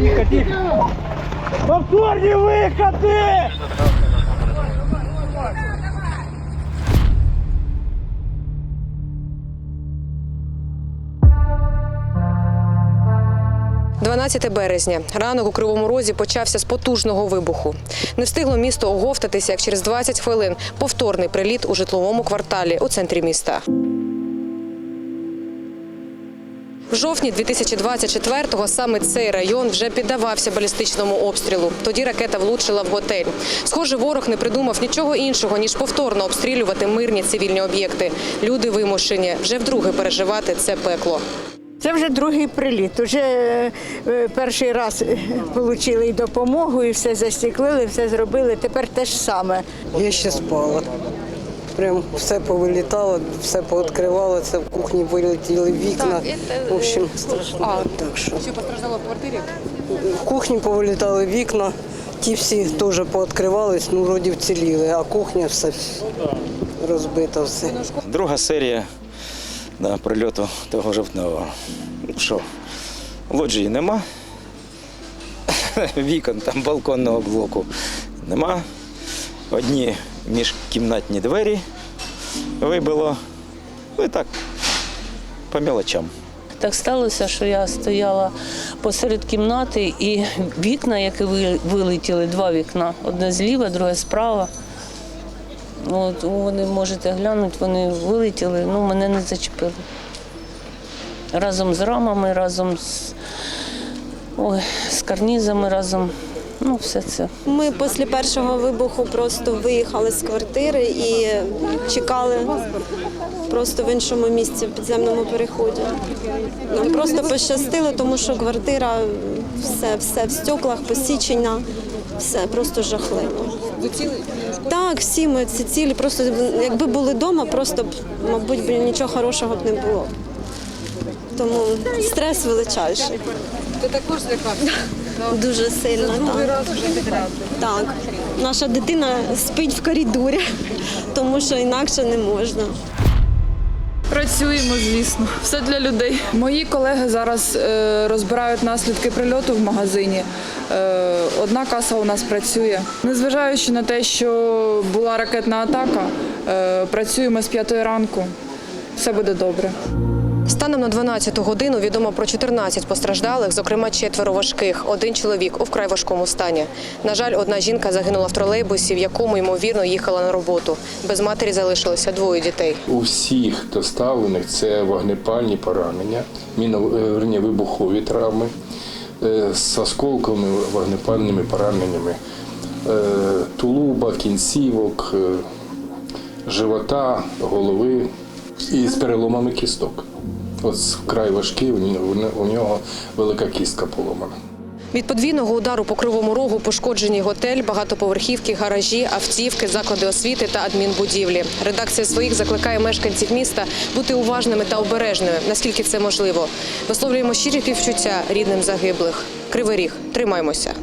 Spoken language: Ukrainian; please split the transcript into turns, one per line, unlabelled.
Тихо, тихо. Повторні виходи!
– 12 березня. Ранок у Кривому Розі почався з потужного вибуху. Не встигло місто оговтатися, як через 20 хвилин повторний приліт у житловому кварталі у центрі міста. В жовтні 2024-го саме цей район вже піддавався балістичному обстрілу. Тоді ракета влучила в готель. Схоже, ворог не придумав нічого іншого ніж повторно обстрілювати мирні цивільні об'єкти. Люди вимушені вже вдруге переживати це пекло.
Це вже другий приліт. Уже е, е, перший раз отримали і допомогу, і все застеклили, все зробили. Тепер те ж саме.
Я ще спала. Прям все повилітало, все пооткривалося, в кухні вилетіли вікна. В общем, страшно. Так що.
Що постраждало в квартирі?
В кухні повилітали вікна, ті всі теж пооткривались, ну вроді вціліли, а кухня все розбита все.
Друга серія да, прильоту того жовтного. Ну що, лоджії нема, вікон там балконного блоку нема. Одні міжкімнатні двері вибило. Ну і так, по мелочам.
Так сталося, що я стояла посеред кімнати і вікна, які вилетіли, два вікна. Одне зліва, друге справа. От, вони можете глянути, вони вилетіли, ну мене не зачепили. Разом з рамами, разом з, ой, з карнізами, разом. Ну, все це.
Ми після першого вибуху просто виїхали з квартири і чекали просто в іншому місці, в підземному переході. Нам просто пощастило, тому що квартира, все, все в стеклах, посічення, все просто жахливо. Так, всі ми ці цілі, просто якби були вдома, просто б, мабуть, б нічого хорошого б не було. Тому стрес величайший.
Ти також злякався?
Дуже сильно. Так. так. Наша дитина спить в коридорі, тому що інакше не можна.
Працюємо, звісно, все для людей. Мої колеги зараз е, розбирають наслідки прильоту в магазині. Е, одна каса у нас працює. Незважаючи на те, що була ракетна атака, е, працюємо з п'ятої ранку. Все буде добре.
Станом на 12 годину відомо про 14 постраждалих, зокрема четверо важких. Один чоловік у вкрай важкому стані. На жаль, одна жінка загинула в тролейбусі, в якому ймовірно їхала на роботу. Без матері залишилося двоє дітей.
У всіх доставлених це вогнепальні поранення, міно- е, вибухові травми е, з осколковими вогнепальними пораненнями е, тулуба, кінцівок, живота, голови і з переломами кісток. От вкрай важкий, у нього- велика кістка поломана.
Від подвійного удару по кривому рогу пошкоджені готель, багатоповерхівки, гаражі, автівки, заклади освіти та адмінбудівлі. Редакція своїх закликає мешканців міста бути уважними та обережними, наскільки це можливо. Висловлюємо щирі співчуття рідним загиблих. Кривий ріг, тримаймося.